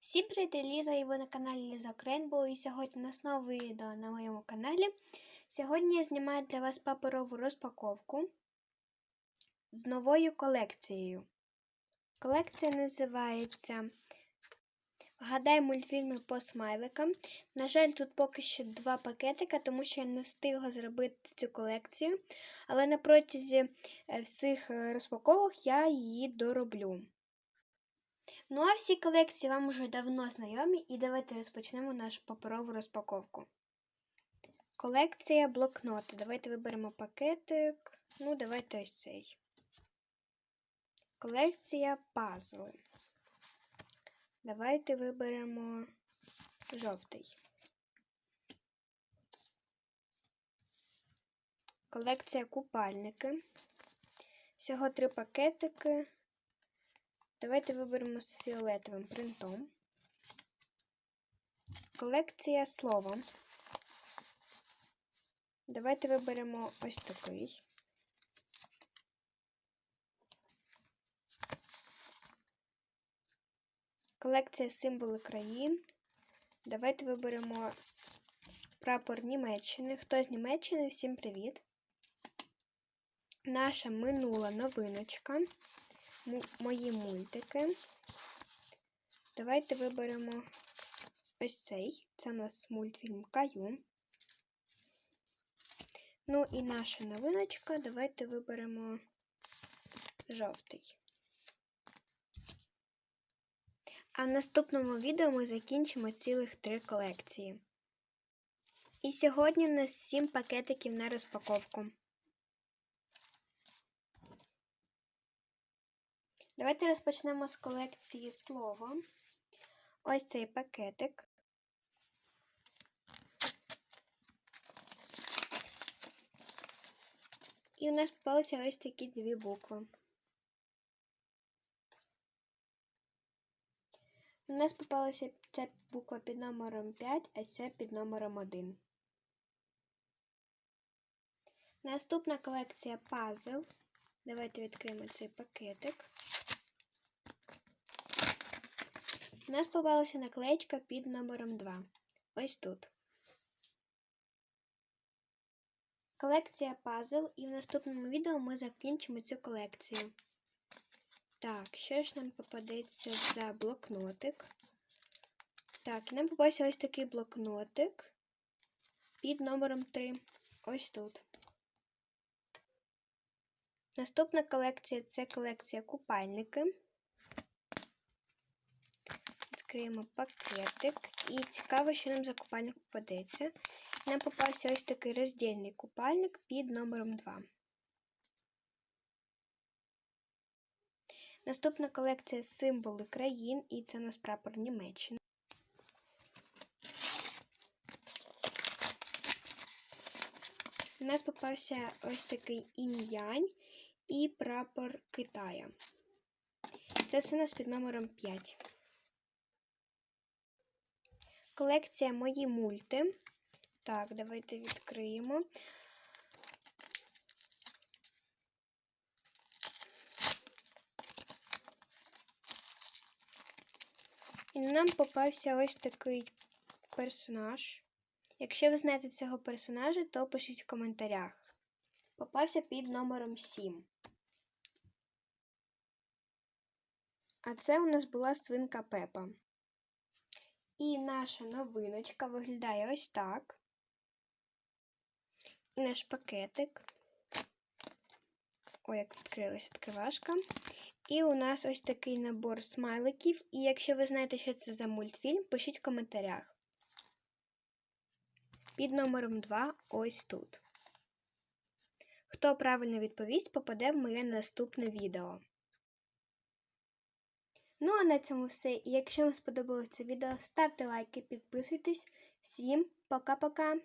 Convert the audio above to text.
Всім привіт, Ліза, і ви на каналі Ліза Крейнбоу, і сьогодні у нас нове відео на моєму каналі. Сьогодні я знімаю для вас паперову розпаковку з новою колекцією. Колекція називається Вгадай мультфільми по смайликам. На жаль, тут поки що два пакетика, тому що я не встигла зробити цю колекцію. Але на протязі е, всіх е, розпаковок я її дороблю. Ну а всі колекції вам уже давно знайомі, і давайте розпочнемо нашу паперову розпаковку. Колекція блокноти. Давайте виберемо пакетик. Ну, давайте ось цей. Колекція пазли. Давайте виберемо жовтий. Колекція купальники. Всього три пакетики. Давайте виберемо з фіолетовим принтом. Колекція слова. Давайте виберемо ось такий. Колекція символи країн. Давайте виберемо прапор Німеччини. Хто з Німеччини? Всім привіт! Наша минула новиночка мої мультики. Давайте виберемо ось цей. Це у нас мультфільм Каю. Ну і наша новиночка. Давайте виберемо жовтий. А в наступному відео ми закінчимо цілих три колекції. І сьогодні у нас 7 пакетиків на розпаковку. Давайте розпочнемо з колекції слово. Ось цей пакетик. І у нас попалися ось такі дві букви. У нас попалася ця буква під номером 5, а ця під номером 1. Наступна колекція пазл. Давайте відкриємо цей пакетик. У нас попалася наклеєчка під номером 2. Ось тут. Колекція пазл, і в наступному відео ми закінчимо цю колекцію. Так, що ж нам попадеться за блокнотик? Так, нам попався ось такий блокнотик під номером 3. Ось тут. Наступна колекція це колекція купальники відкриємо пакетик. І цікаво, що нам за купальник попадеться. Нам попався ось такий роздільний купальник під номером 2. Наступна колекція символи країн, і це у нас прапор Німеччини. У нас попався ось такий інь-янь і прапор Китая. Це все у нас під номером 5. Колекція мої мульти. Так, давайте відкриємо. І нам попався ось такий персонаж. Якщо ви знаєте цього персонажа, то пишіть в коментарях. Попався під номером 7. А це у нас була свинка Пепа. І наша новиночка виглядає ось так. Наш пакетик. Ой, як відкрилася відкривашка. І у нас ось такий набор смайликів. І якщо ви знаєте, що це за мультфільм, пишіть в коментарях. Під номером 2 ось тут. Хто правильно відповість, попаде в моє наступне відео. Ну, а на цьому все. І якщо вам сподобалося відео, ставте лайки, підписуйтесь. Всім пока-пока!